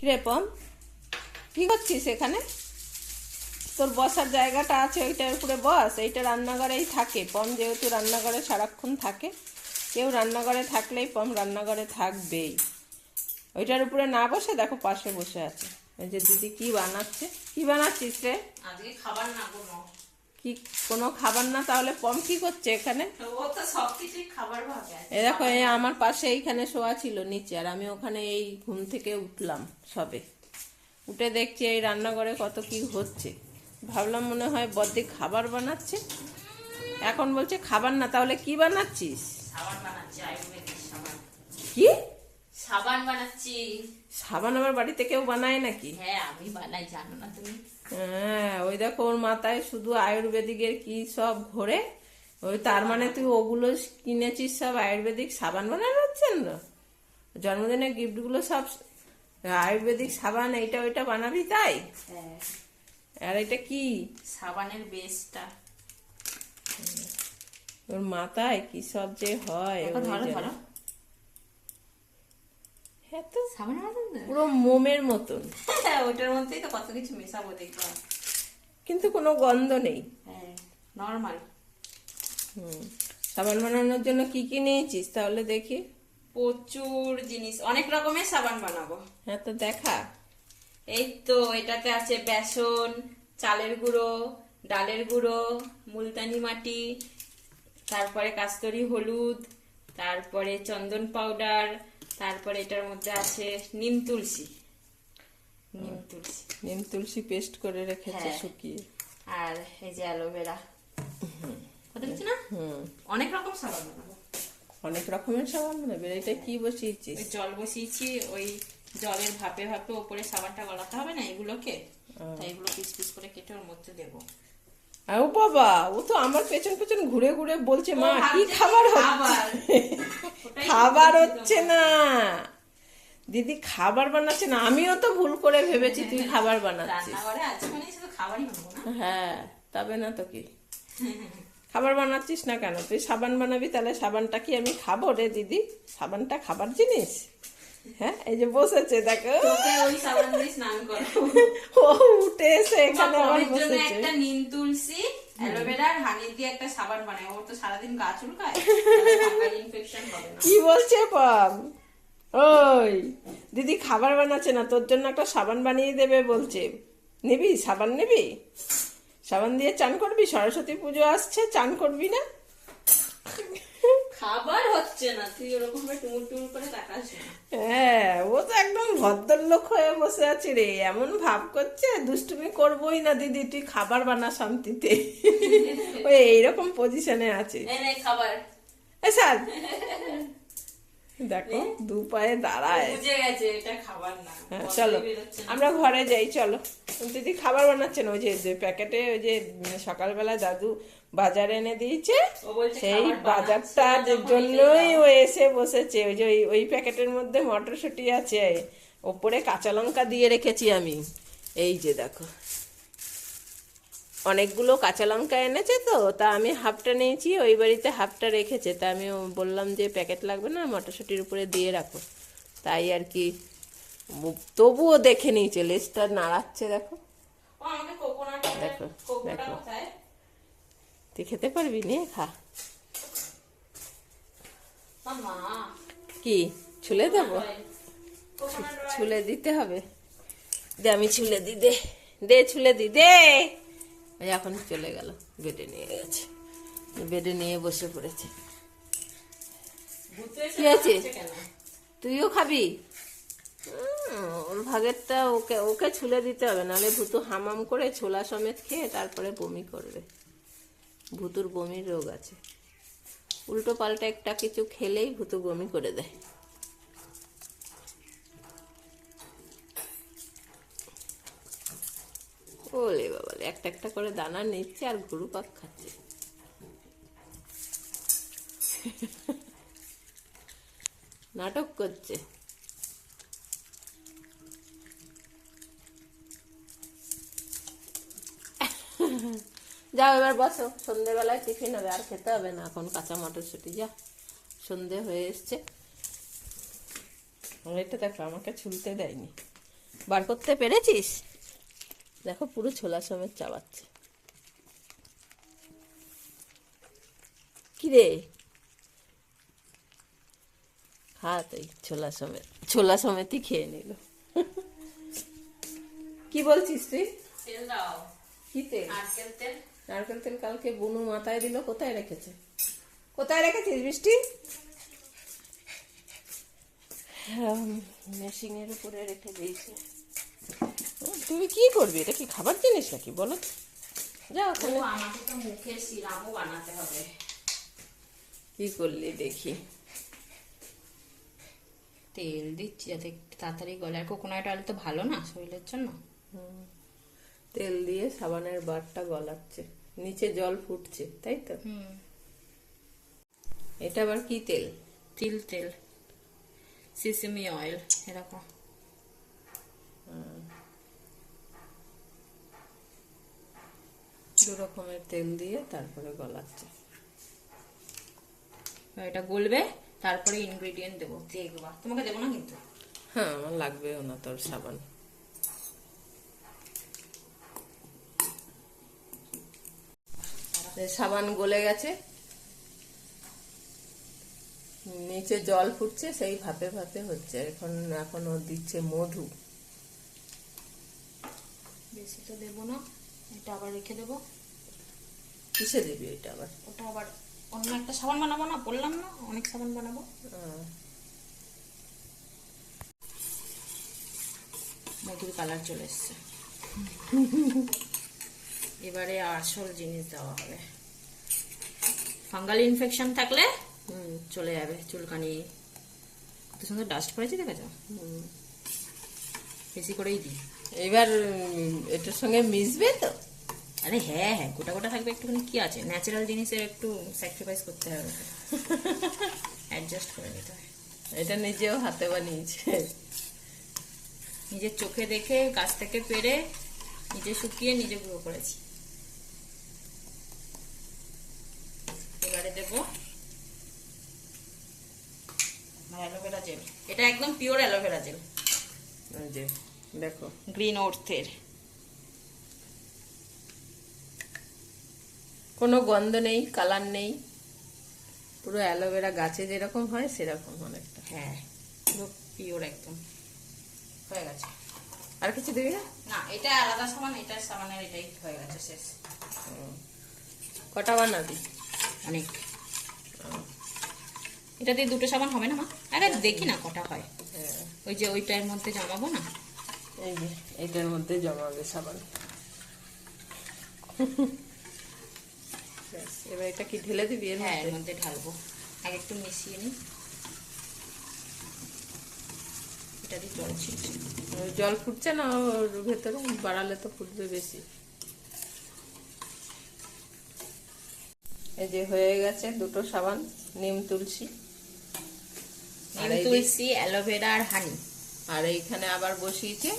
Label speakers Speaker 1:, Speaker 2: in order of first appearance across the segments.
Speaker 1: কিরে পম, কি করছিস এখানে? তোর বসার জায়গাটা আছে ওইটার উপরে বস, এইটা রান্নাঘরেই থাকে। পম যেহেতু রান্নাঘরে সারাক্ষণ থাকে, কেউ রান্নাঘরে থাকলেই পম রান্নাঘরে থাকবেই। ওইটার উপরে না বসে দেখো পাশে বসে আছে। যে দিদি কি বানাচ্ছে? কি বানাচ্ছিস রে?
Speaker 2: খাবার না কোনো
Speaker 1: কি কোনো খাবার না তাহলে পম কি করছে এখানে?
Speaker 2: ও তো সব কিছুই খাবার ভাবে আছে।
Speaker 1: এ দেখো এই আমার পাশে এইখানে শোয়া ছিল নিচে আর আমি ওখানে এই ঘুম থেকে উঠলাম সবে। উঠে দেখছি এই রান্নাঘরে কত কি হচ্ছে। ভাবলাম মনে হয় বদ্দি খাবার বানাচ্ছে। এখন বলছে খাবার না তাহলে কি বানাচ্ছিস? কি?
Speaker 2: সাবান বানাচ্ছি।
Speaker 1: সাবান আবার বাড়িতে কেউ বানায় নাকি?
Speaker 2: হ্যাঁ আমি বানাই জানো না তুমি?
Speaker 1: হ্যাঁ ওই দেখো ওর মাথায় শুধু আয়ুর্বেদিকের কি সব ঘোরে। ওই তার মানে তুই ওগুলো কিনেছিস সব আয়ুর্বেদিক সাবান বানানো হচ্ছে না জন্মদিনের গিফটগুলো সব আয়ুর্বেদিক সাবান এইটা ওইটা বানাবি তাই?
Speaker 2: হ্যাঁ।
Speaker 1: আর এটা কি?
Speaker 2: সাবানের বেসটা
Speaker 1: ওর মাথায় কি সব যে হয়
Speaker 2: ধরো ধরো।
Speaker 1: হ্যাঁ তো
Speaker 2: সাবানের মতন
Speaker 1: পুরো মোমের মতন।
Speaker 2: হ্যাঁ, ওটার মধ্যেই তো কত কিছু মেশাবো দেখব
Speaker 1: কিন্তু কোনো গন্ধ নেই।
Speaker 2: হ্যাঁ নর্মাল
Speaker 1: হুম সাবান বানানোর জন্য কি কি নিয়েছিস তাহলে দেখি?
Speaker 2: প্রচুর জিনিস অনেক রকমের সাবান বানাবো।
Speaker 1: হ্যাঁ তো দেখা।
Speaker 2: এই তো এটাতে আছে বেসন চালের গুঁড়ো ডালের গুঁড়ো মুলতানি মাটি তারপরে কাস্তরি হলুদ তারপরে চন্দন পাউডার তারপরে এটার মধ্যে আছে নিম তুলসী। নিম তুলসী।
Speaker 1: নিম তুলসী পেস্ট করে রেখেছে
Speaker 2: হ্যাঁ।
Speaker 1: শুকিয়ে।
Speaker 2: আর এই যে অ্যালোভেরা না? অনেক রকম সাবান বানাবো।
Speaker 1: অনেক রকমের সাবান বানাবে। এটা কি বসিয়েছিস?
Speaker 2: ওই জল বসিয়েছি ওই জলের ভাপে ভাপে ওপরে সাবানটা গলাতে হবে না এগুলোকে? তাই এগুলো পিস পিস করে কেটে ওর মধ্যে দেবো।
Speaker 1: ও বাবা ও তো আমার পেছন পেছন ঘুরে ঘুরে বলছে মা কি খাবার হচ্ছে?
Speaker 2: খাবার?
Speaker 1: হচ্ছে না। দিদি খাবার বানাচ্ছে না আমিও তো ভুল করে ভেবেছি তুই খাবার বানাচ্ছিস।
Speaker 2: মানে
Speaker 1: হ্যাঁ তবে না তো কি। খাবার বানাচ্ছিস না কেন? তুই সাবান বানাবি তাহলে সাবানটা কি আমি খাব রে দিদি? সাবানটা খাবার জিনিস? হ্যাঁ এই যে বসেছে দেখো।
Speaker 2: তোকে ওই সাবান দিয়ে স্নান করো
Speaker 1: ও উঠে এসে এখানে
Speaker 2: জন্য
Speaker 1: বসেছে।
Speaker 2: একটা নিম তুলসী অ্যালোভেরা হানি দিয়ে একটা সাবান বানায় ওর তো সারাদিন গা চুলকায় ইনফেকশন হবে না।
Speaker 1: কি বলছে পাম? ওই দিদি খাবার বানাচ্ছে না তোর জন্য একটা সাবান বানিয়ে দেবে বলছে। নিবি? সাবান নিবি? সাবান দিয়ে চান করবি? সরস্বতী পুজো আসছে চান করবি না?
Speaker 2: খাবার হচ্ছে না। তুই ওরকম ভাবে টুমুর টুমুর করে তাকাস
Speaker 1: হ্যাঁ ও তো একদম ভদ্রলোক হয়ে বসে আছে রে। এমন ভাব করছে দুষ্টুমি করবোই না দিদি তুই খাবার বানা শান্তিতে। ওই এইরকম পজিশনে আছে।
Speaker 2: খাবার।
Speaker 1: স্যার দেখো দু পায়ে দাঁড়ায়।
Speaker 2: বুঝে গেছে এটা খাবার না।
Speaker 1: হ্যাঁ, চলো আমরা ঘরে যাই চলো। দিদি খাবার বানাচ্ছেন ওই যে যে প্যাকেটে ওই যে সকালবেলা দাদু বাজার এনে দিয়েছে সেই
Speaker 2: খাবার
Speaker 1: বাজারটা
Speaker 2: বানাচ্ছে, যখন
Speaker 1: জন্যই ও এসে বসেছে ওই যে ওই- ওই প্যাকেটের মধ্যে মটরশুঁটি আছে। ওপরে কাঁচা লঙ্কা দিয়ে রেখেছি আমি। এই যে দেখো। অনেকগুলো কাঁচা লঙ্কা এনেছে তো তা আমি হাফটা নিয়েছি ওই বাড়িতে হাফটা রেখেছে। তা আমি বললাম যে প্যাকেট লাগবে না মটরশুঁটির উপরে দিয়ে রাখো। তাই আর কি তবুও দেখে নিয়েছে লেজটা নাড়াচ্ছে দেখো। দেখো, দেখো। তুই খেতে পারবি নিয়ে খা। কি ছুলে দেবো? ছুলে দিতে হবে। দে আমি ছুলে দি দে। দে ছুলে দি দে। এখন চলে গেল বেডে নিয়ে গেছে। বেডে নিয়ে বসে পড়েছে। কি আছে? তুইও খাবি? ওর ভাগেরটা ওকে ওকে ছুলে দিতে হবে নাহলে ভুতু হামাম করে ছোলা সমেত খেয়ে তারপরে বমি করবে। ভুতুর বমির রোগ আছে। উল্টো পাল্টা একটা কিছু খেলেই ভুতু বমি করে দেয়। ওলে বাবা, একটা একটা করে দানা নিচ্ছে আর গরু পাক খাচ্ছে। নাটক করছে। যাও এবার বসো, সন্ধেবেলায় টিফিন হবে, আর খেতে হবে না, এখন কাঁচা মটরশুঁটি যা। সন্ধে হয়ে এসছে। এটা দেখো, আমাকে ছুলতে দেয়নি। বার করতে পেরেছিস? দেখো পুরো ছোলা সমেত চাবাচ্ছে। কি রে খা তুই ছোলা সমেত। ছোলা সমেতই খেয়ে নিল কি বলছিস তুই?
Speaker 2: তেল দাও।
Speaker 1: কি তেল?
Speaker 2: নারকেল তেল।
Speaker 1: নারকেল তেল কালকে বুনু মাথায় দিল কোথায় রেখেছে? কোথায় রেখেছিস বৃষ্টি মেশিনের উপরে রেখে দিয়েছি। তুমি কি করবে? এটা কি খাবার জিনিস নাকি? বলো? যা ওখানে
Speaker 2: আমাকে তো মুখে সিরামও বানাতে হবে।
Speaker 1: কি করলি দেখি।
Speaker 2: তেল দিচ্ছি যাতে তাড়াতাড়ি গলে। আর কোকোনাট অয়েল তো ভালো না শরীরের জন্য।
Speaker 1: তেল দিয়ে সাবানের বারটা গলাচ্ছে। নিচে জল ফুটছে তাই তো? এটা আবার কি তেল?
Speaker 2: তিল তেল। সিসিমি অয়েল এরকম।
Speaker 1: দু রকমের তেল দিয়ে তারপরে গলাচ্ছে।
Speaker 2: এটা গলবে তারপরে ইনগ্রেডিয়েন্ট দেবো। দেখবা তোমাকে দেবো না কিন্তু?
Speaker 1: হ্যাঁ আমার লাগবেও না তোর সাবান। সাবান গলে গেছে। নিচে জল ফুটছে সেই ভাপে ভাপে হচ্ছে। এখন এখন ও দিচ্ছে মধু।
Speaker 2: বেশি তো দেবো না। এটা আবার রেখে দেবো।
Speaker 1: কিসে দিবি এটা আবার?
Speaker 2: ওটা আবার অন্য একটা সাবান বানাবো না? বললাম না অনেক সাবান বানাবো। মধুর কালার চলে এসছে। এবারে আসল জিনিস দেওয়া হবে। ফাঙ্গাল ইনফেকশন থাকলে
Speaker 1: হুম
Speaker 2: চলে যাবে চুলকানি। কত সুন্দর ডাস্ট পড়েছে দেখেছ। বেশি করেই দিই।
Speaker 1: এবার এটার সঙ্গে মিশবে তো?
Speaker 2: আরে হ্যাঁ হ্যাঁ গোটা গোটা থাকবে একটুখানি কি আছে? ন্যাচারাল জিনিসের একটু স্যাক্রিফাইস করতে হবে। অ্যাডজাস্ট করে নিতে হয়
Speaker 1: এটা নিজেও হাতে বানিয়েছে।
Speaker 2: নিজের চোখে দেখে গাছ থেকে পেরে নিজে শুকিয়ে নিজে গুঁড়ো করেছি। এবারে দেবো অ্যালোভেরা জেল এটা একদম পিওর অ্যালোভেরা জেল
Speaker 1: যে। দেখো।
Speaker 2: গ্রিন ওর্থের
Speaker 1: কোনো গন্ধ নেই কালার নেই পুরো অ্যালোভেরা গাছে যেরকম হয় সেরকম অনেকটা।
Speaker 2: হ্যাঁ পুরো পিওর একদম। হয়ে গেছে।
Speaker 1: আর কিছু দিবি না?
Speaker 2: না এটা আলাদা সামান এটা সামানের এটাই হয়ে গেছে শেষ।
Speaker 1: কটা বানাবি?
Speaker 2: অনেক। এটা দিয়ে দুটো সাবান হবে না মা? আরে দেখি না কটা হয়।
Speaker 1: হ্যাঁ।
Speaker 2: ওই যে ওইটার মধ্যে জমাবো না?
Speaker 1: এই যে এইটার মধ্যে জমাবে সাবান। এবার এটা কি ঢেলে দিবি এর
Speaker 2: হ্যাঁ এর
Speaker 1: মধ্যে?
Speaker 2: ঢালবো। আগে একটু মিশিয়ে নিই। এটা দিয়ে জল ছিটছি।
Speaker 1: জল ফুটছে না ওর ভেতরে? বাড়ালে তো ফুটবে বেশি। এই যে হয়ে গেছে দুটো সাবান নিম তুলসী।
Speaker 2: নিম তুলসী অ্যালোভেরা আর হানি।
Speaker 1: আর এইখানে আবার বসিয়েছে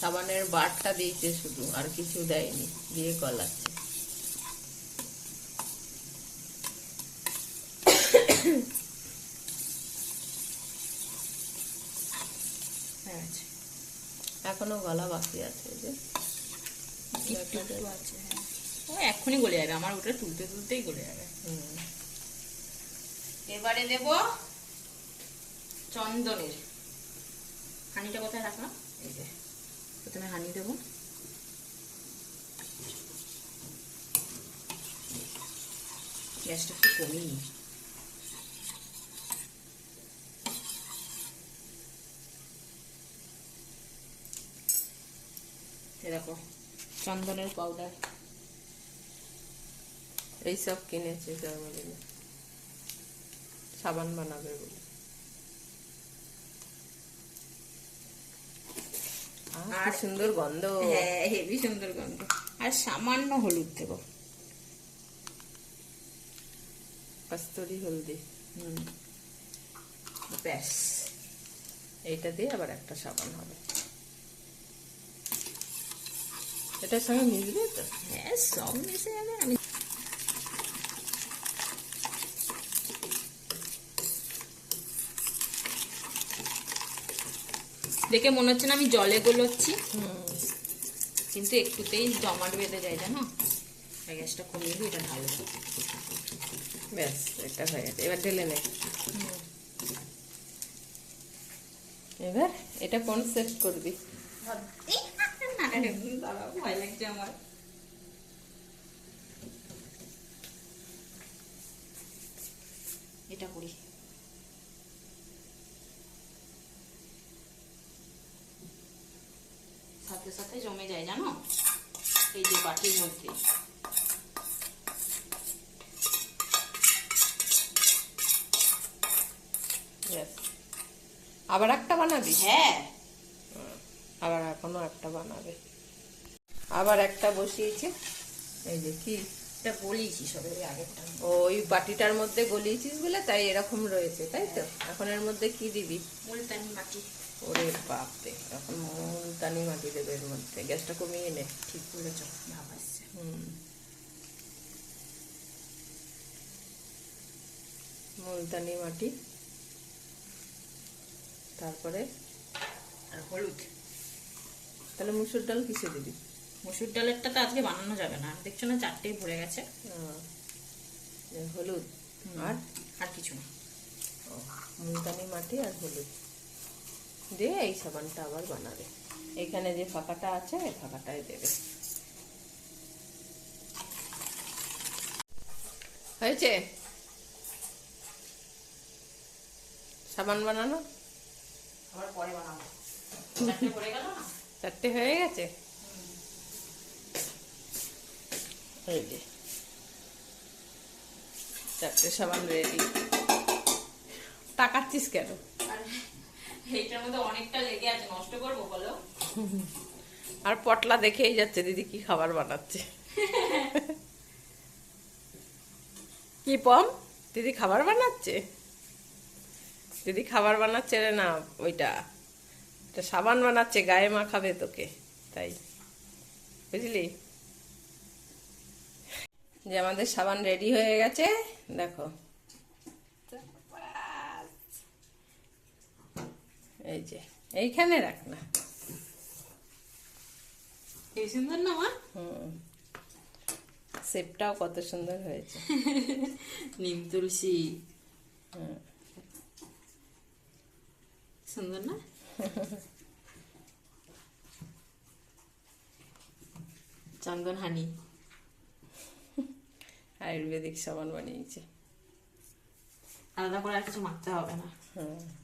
Speaker 1: সাবানের বারটা দিয়েছে শুধু আর কিছু দেয়নি দিয়ে গলাচ্ছে।
Speaker 2: হয়ে
Speaker 1: এখনও গলা বাকি আছে যে।
Speaker 2: হ্যাঁ। ও এক্ষুনি গলে যাবে আমার ওটা তুলতে তুলতেই গলে যাবে।
Speaker 1: হুম।
Speaker 2: এবারে দেব চন্দনের। হানিটা কোথায় রাখলাম? এই যে, প্রথমে হানি দেব। গ্যাসটা একটু কমিয়ে নিই। দেখো, চন্দনের পাউডার
Speaker 1: এইসব কিনেছে সাবান বানাবে বলে আহ, কি
Speaker 2: আর-
Speaker 1: সুন্দর গন্ধ।
Speaker 2: হ্যাঁ হেভি সুন্দর গন্ধ। আর সামান্য হলুদ দেবো।
Speaker 1: কস্তুরি হলদি।
Speaker 2: হুম। ব্যাস।
Speaker 1: এইটা দিয়ে আবার একটা সাবান হবে। এটার সঙ্গে মিশবে তো?
Speaker 2: হ্যাঁ সব মিশে যাবে আমি দেখে মনে হচ্ছে না আমি জলে গোলোচ্ছি। কিন্তু একটুতেই জমাট বেঁধে যায় জানো? গ্যাসটা কমিয়ে দিই এটা ভালো।
Speaker 1: ব্যাস এটা হয়ে গেছে। এবার ঢেলে নে। এবার এটা কোন সেট করবি?
Speaker 2: ভয় লাগছে আমার। এটা করি। সাথে সাথে জমে যায় জানো? এই যে বাটির মধ্যে।
Speaker 1: আবার একটা বানাবি?
Speaker 2: হ্যাঁ।
Speaker 1: আবার এখনও একটা বানাবে। আবার একটা বসিয়েছে। এই যে কি?
Speaker 2: এটা বলিছি সবে আগেরটা।
Speaker 1: ওই বাটিটার মধ্যে গলিয়েছিস বলে তাই এরকম রয়েছে তাই তো? এখন এর মধ্যে কি দিবি?
Speaker 2: মুলতানি মাটি।
Speaker 1: ওরে বাপরে এখন মুলতানি মাটি দেবে এর মধ্যে। গ্যাসটা কমিয়ে নে।
Speaker 2: ঠিক বলেছ। ভাব আসছে
Speaker 1: মুলতানি মাটি। তারপরে?
Speaker 2: আর হলুদ।
Speaker 1: তাহলে মুসুর ডাল কিসে দিবি?
Speaker 2: মুসুর ডালেরটা তো আজকে বানানো যাবে না। দেখছ না চারটেই ভরে গেছে।
Speaker 1: হলুদ। আর?
Speaker 2: আর কিছু না।
Speaker 1: ও, মুলতানি মাটি আর হলুদ। দিয়ে এই সাবানটা আবার বানাবে। এখানে যে ফাঁকাটা আছে এই ফাঁকাটাই দেবে। হয়েছে? সাবান বানানো?
Speaker 2: আবার পরে বানাবো। চারটে
Speaker 1: হয়ে গেছে? এই যে। চারটে সাবান রেডি তাকাচ্ছিস কেন?
Speaker 2: এইটার মধ্যে অনেকটা লেগে আছে, নষ্ট বলো?
Speaker 1: আর পটলা দেখেই যাচ্ছে দিদি কি খাবার বানাচ্ছে। কি পম? দিদি খাবার বানাচ্ছে? দিদি খাবার বানাচ্ছে রে না, ওইটা। এটা সাবান বানাচ্ছে, গায়ে মাখাবে তোকে, তাই। বুঝলি? যে আমাদের সাবান রেডি হয়ে গেছে, দেখো। এই যে এইখানে রাখ না।
Speaker 2: এই সুন্দর না মা?
Speaker 1: হুম। শেপটাও কত সুন্দর হয়েছে।
Speaker 2: নিম তুলসী। সুন্দর না? চন্দন হানি
Speaker 1: আয়ুর্বেদিক সাবান বানিয়েছে।
Speaker 2: আলাদা করে আর কিছু মাখতে হবে না।
Speaker 1: হুম।